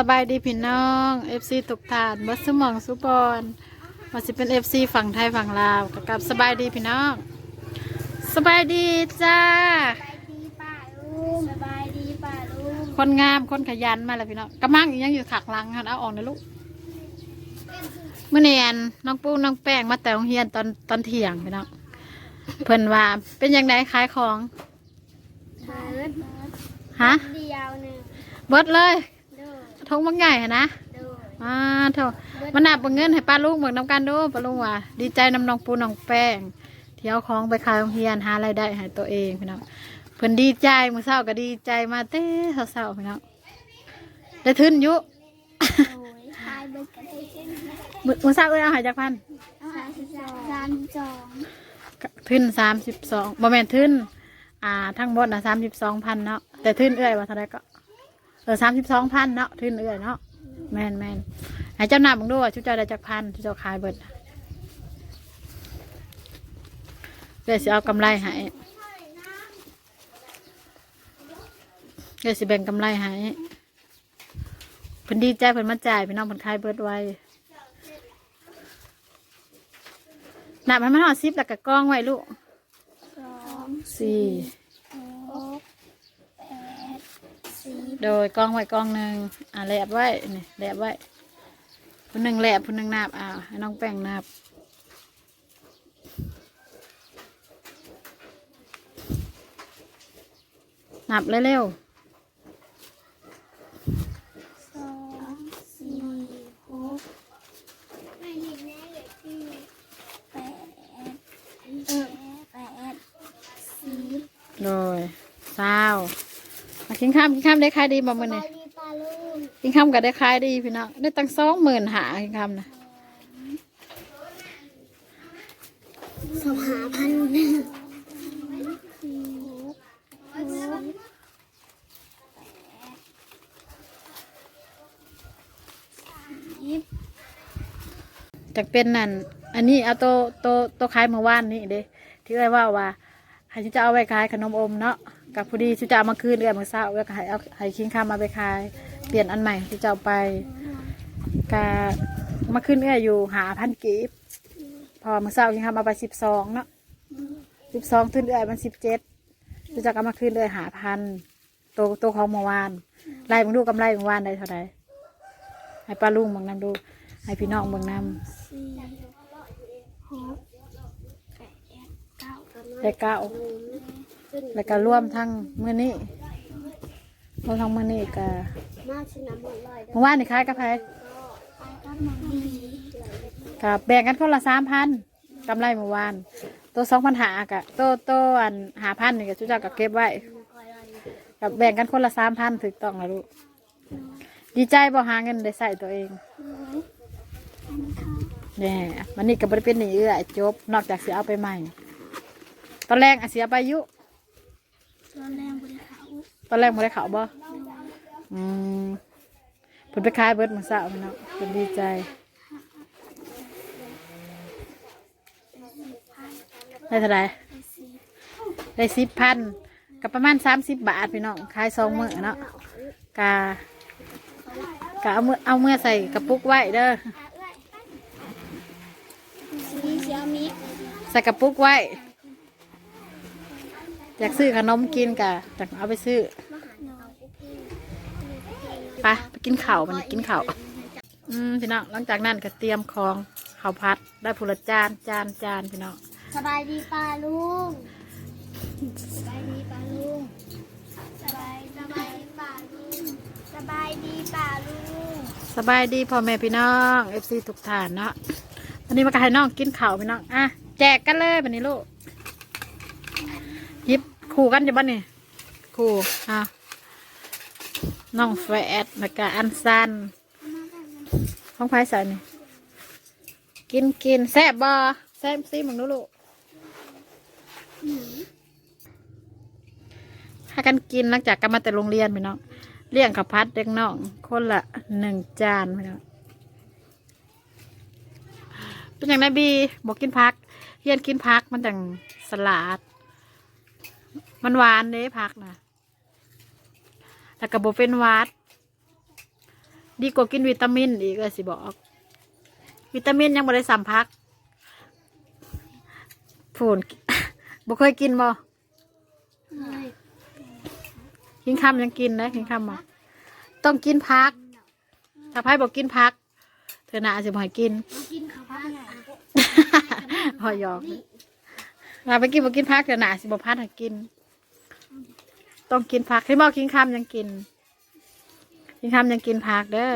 สบายดีพี่น้อง FC ทุกท่านบัสมองสุบอนว่าสิเป็น FC ฝั่งไทยฝั่งลาวกับกับสบายดีพี่น้อง สบายดีจ้า สบายดีป่าลุงสบายดีป่าลุงคนงามคนขยันมาแล้วพี่น้องกระมังอีกยังอยู่ขักหลังหันเอาออกนะลูกเมื่อเนียนน้องปูน้องแป้งมาแต่โรงเรียนตอนตอนเที่ยงพี่น้องเพิ่นว่าเป็นยังไงขายของเบิร์ดฮะเดียวหนึ่งเบิดเลยเด้อท งบักใหญ่หั้นนะเด้ออ่าเท่ามันนับเงินให้ป้าลุงเบิกน้ำกันดูป้าลุงว่าดีใจนำน้องปูน้องแป้งเที่ยวของไปขายโรงเรียนหารายได้ให้ตัวเองพี่น้องเพิ่นดีใจมื้อเช้าก็ดีใจมาเต้เช้าๆพี่น้องได้ทุนอยู่โอ้ยทายเบิร์ดกันได้เช่นมื้อมื้อเช้าเอ้ยเอาใหายจากพันสามสิบสองสามสิบสองทุนสามสิบสองบ่แม่นทุนอ่าทั้งหมดน่ะสามสิบสองพันเนาะแต่ทุนเอ้ยว่าเท่าไรก็ เออสามสิบสองพันเนาะทุนเอ้ยเนาะแม่นแม่นให้เจ้าหน้ามึงดูว่าชุดเจ้าได้จากพันชุดเจ้าขายเบิดเดี๋ยวสิเอากำไรให้เดี๋ยวสิแบ่งกำไรให้เพิ่นดีใจเพิ่นมาจ่ายพี่น้องเพิ่นขายเบิดไว้นับให้มันหอดซิปแล้วก็กล้องไว้ลูกสอง สี่ หกแปดสี่ โดยกล้องไว้กล้องหนึ่งอ่าแลบไว้นี่แลบไว้ผู้หนึ่งแลบผู้หนึ่งนับอ่าให้น้องแป้งนับนับเร็วสองสี่หกไม่เห็นแน่เลยที่แปดเออแปดสี่ๆโดยเศร้ามา กินข้ามกินข้ามได้ขายดีบ่มื้อสนี้บายดีป่าลุงกินข้ามก็ได้ขายดีพี่น้องได้ตั้งสองหมื่นหากินข้ามนะสองหาพันหนึ่งสี่หกหกยิบจากเป็นนั่น อันนี้เอาโตโตโตขายเมื่อวานนี้เด้ที่เอ้ยว่าว่าให้ฉันจะเอาไปขายขนมอมเนาะ กับพอดีฉันจะเอามาคืนเอื้อยเมื่อเช้าเอื้อยก็ให้เอาให้คิงข้ามมาไปขาย เปลี่ยนอันใหม่ที่จะเอาไปกามาขึ้นเอื้อยอยู่หาพันกีบพอเมื่อเช้าคิงข้ามเอาไปสิบสองเนาะสิบสองขึ้นเอื้อยมันสิบเจ็ดฉันจะเอามาคืนเอื้อยหาพันโตโตของเมื่อวานไล่มึงดูกำไรเมื่อวานได้เท่าไหร่ให้ป้าลุงเบางนำดู ให้พี่น้องเบางนำสี่หกแปดเก้าได้เก้า แล้วก็ร่วมทั้งมื้อนี้รวมทั้งมื้อนี้ก็มากชนะหมดเลยเมื่อวานนี่ขายกับไผก็มันดีกับแบ่งกันคนละสามพันกำไรเมื่อวาน ตัวสองพันหากะตัวตัวอันหาพันนี่ก็จุจ้าก็เก็บไว้กับแบ่งกันคนละสามพันถูกต้องแล้วลูกดีใจบ่หาเงินได้ใส่ตัวเองแน่วันนี้ก็บ่ได้เป็นหนี้เอื้อจบ นอกจากเสียเอาไปใหม่ ตอนแรกอะเสียไปอยุ ตอนแรกบริเขาตอนแรกบ่ได้เขาบ่อืมเพิ่นไปขายเบิดมื้อเช้าเนาะเพิ่นดีใจได้เท่าไหร่สี่ได้สิบพันกับประมาณสามสิบบาทพี่น้องขายสองมื้อเนาะกากาเอามือเอาเมื่อใส่กระปุกไว้เด้อสี่เชียวมิใส่กระปุกไว้ อยากซื้อขนมกินกะจากเอาไปซื้อไปไปกินข้าวมันกินข้าวอืมพี่น้องหลังจากนั้นก็เตรียมของข้าวผัดได้ผุละจานจานจานพี่น้องสบายดีป่าลุงสบายดีป่าลุงสบายสบายดีป่าลุงสบายดีป่าลุงสบายดีพ่อแม่พี่น้องเอฟซีทุกท่านเนาะวันนี้มาให้น้องกินข้าวพี่น้องอะแจกกันเลยวันนี้ลูกหยิบ คู่กันจะบ้านนี่คู่อะน้องแฟดแล้วก็อันซันห้องไผ่ใส่นี่กินกินแซ่บบอแซ่บซีมึงดูลูกถ้ากันกินหลังจากกลับมาแต่โรงเรียนพี่น้องเลี้ยงข้าวพัดเด็กน้อง คนละหนึ่งจานพี่น้องเป็นอย่างไรบีบอกกินพักเฮียนกินพักมันจังสลัด มันหวานเด้พักนะแล้วก็บเป็นหวัด ดีกว่ากินวิตามินอีกเลยสิบอก วิตามินยังบ่ได้สัมพักผูนบ่เคยกินบ่เลยกินคำยังกินนะกินคำบ่ต้องกินพัก ถ้าไพ่บอกกินพัก เธอน่าจะบ่ให้กินกินข้าวผัดพอยอก เราไปกินบ่กินพักเธอน่าสิบ่พัดให้กิน ต้องกินพักให้บอกกินคำยังกิน กินคำยังกินพักเด้อ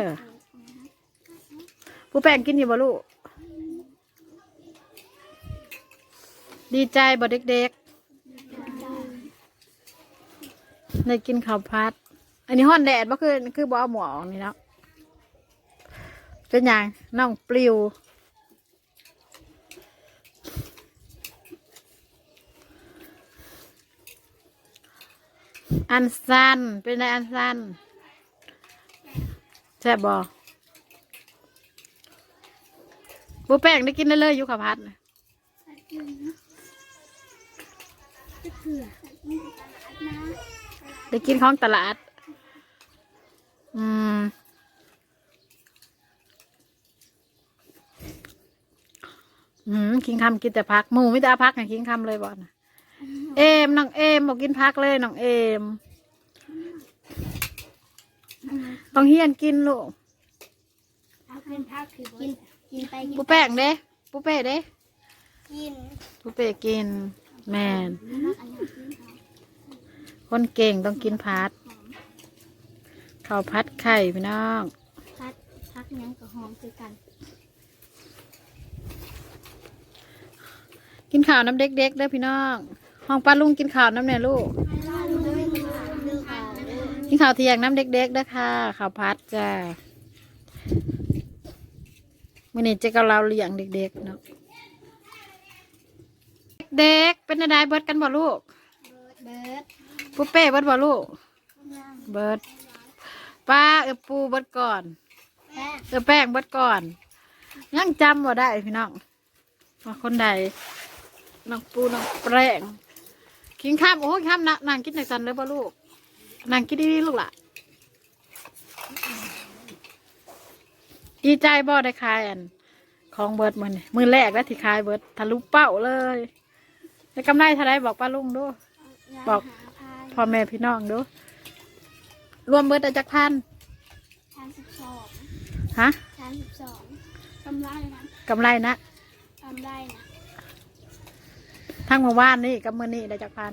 ผู้แป้งกินอยู่บ่ลูกดีใจบ่เด็กๆ ได้กินข้าวพัด อันนี้ห้อนแดดบ่คือคือบ่เอาหมวกนี่เนาะเป็นหยังน้องปลิว อันสั้นเป็นไรอันสั้นแซ่บบ่บูแป้งได้กินได้เลยอยู่ข้าวพัดน่ะจะเผื่อนะได้กินของตลาด อืมอืมกินคำกินแต่พักหมูไม่ได้เอาพักไงกินคำเลยบ่นะ เอมน้องเอมบอกกินพักเลยน้องเอม ต้องเฮียนกินลูกเอาเป็นผักคือกินกินไปกินปูแป้งเด้ปูเป้เด้กินปูเป้กิน แมนอันนี้กินข้าวคนเก่งต้องกินพัดข้าวพัดไข่พี่น้องผัดผักยังกับหอมคือกัน กินข้าวน้ำเด็กๆเด้อพี่น้อง ห้องป้าลุงกินข้าวน้ำเนี่ยลูก กินข้าวเที่ยงน้ำเด็กๆเด้อค่ะข้าวพัดจ้ามื่อนี้เจ๊กับเราเลี้ยงเด็กๆเนาะเด็กๆเป็นอะไรเบิดกันบ่ลูกเบิร์ดปูเป้เบิดบ่ลูกเบิดป้าเออปูเบิดก่อนแม่เออแป้งเบิดก่อนยังจำว่าได้พี่น้องว่าคนใดน้องปูน้องแป้ง กินข้ามโอ้ยข้ามนะนางกินในสันเลยป่ะลูกนางกินดีๆลูกล่ะ ดีใจบ่ได้ขายอัน ของเบิดมือนี่มือแรกแล้วที่ขายเบิดทะลุเป้าเลยได้กำไรเท่าไรบอกป้าลุงดู บอก พ่อแม่พี่น้องดู รวมเบิดได้จักพันชั้นสิบสองฮะชั้นสิบสองทำได้นะกำไรนะทำได้นะ ทั้งเมื่อวานนี่กับมื่อนี้ได้จักพัน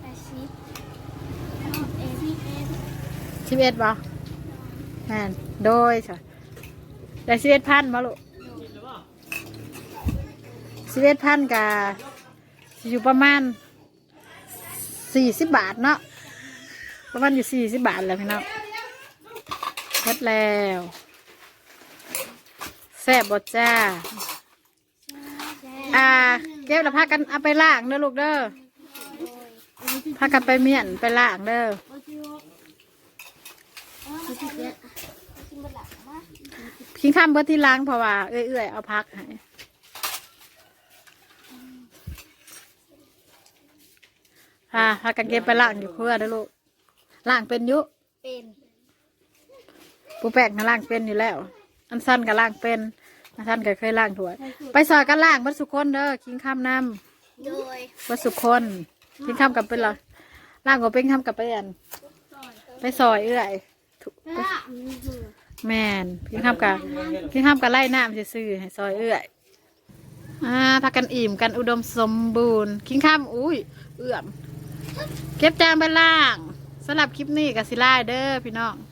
แปดสิบเอาเอพีเอสสิบเอ็ดบ่แม่นโดยใช่ได้สิบเอ็ดพันบ่ลูกสิบเอ็ดพันกับอยู่ประมาณสี่สิบบาทเนาะประมาณอยู่สี่สิบบาทแหล้วพี่น้องหมดแล้วแซ่บบดจ้า อ่า เก็บแล้วพากันเอาไปล้างเด้อลูกเด้อพากันไปเมียนไปล้างเด้อพิงข้ามเบิดที่ล้างเพราะว่าเอื้อยๆเอาพักให้พาพากันเก็บไปล้างอยู่ครัวเด้อลูกล้างเป็นอยุเป็นปูแป้งก็ล้างเป็นอยู่แล้ว อันสั้นก็ล้างเป็น อันสั้นก็เคยล้างถ้วย ไปซอยกันล้างเบิดสุกคนเด้อกินข้ามน้โดยำเบิดสุกคนกินข้ามกับเป็นละล้างก็เป็นข้ามกับไปอันไปซอยเอื้อยถูกถ้ามีเหือแมนกินข้ามกับกินข้ามกับไล่น้ำซื่อๆให้ซอยเอื้อยอ่าพากันอิ่มกันอุดมสมบูรณ์กินข้ามอุ้ยเอื้อมเก็บจานไปล่างสำหรับคลิปนี้กับสิไล่เด้อพี่น้องพอกันกินหา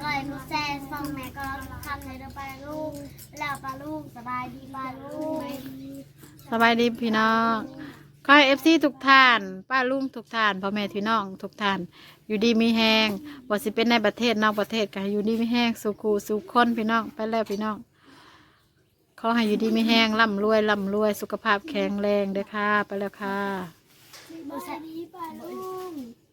อย่าลืมหาก่อนนุแซ่ส่องแม่ก็ทำในเดินไปลูกแล้วปลาลูกสบายดีปลาลูกสบายดีพี่น้องขอให้เอฟซีทุกท่าน ป้าลุงทุกท่านพ่อแม่พี่น้องทุกท่าน อยู่ดีมีแหงว่สิเป็นในประเทศนอกประเทศก็อยู่ดีมีแหงสุขูสุขคนพี่น้องไปแล้วพี่น้องขอให้อยู่ดีมีแหงร่ำรวยร่ำรวยสุขภาพแข็งแรงเด้อค่ะ ไปแล้วค่ะ สบายดีปลาลูก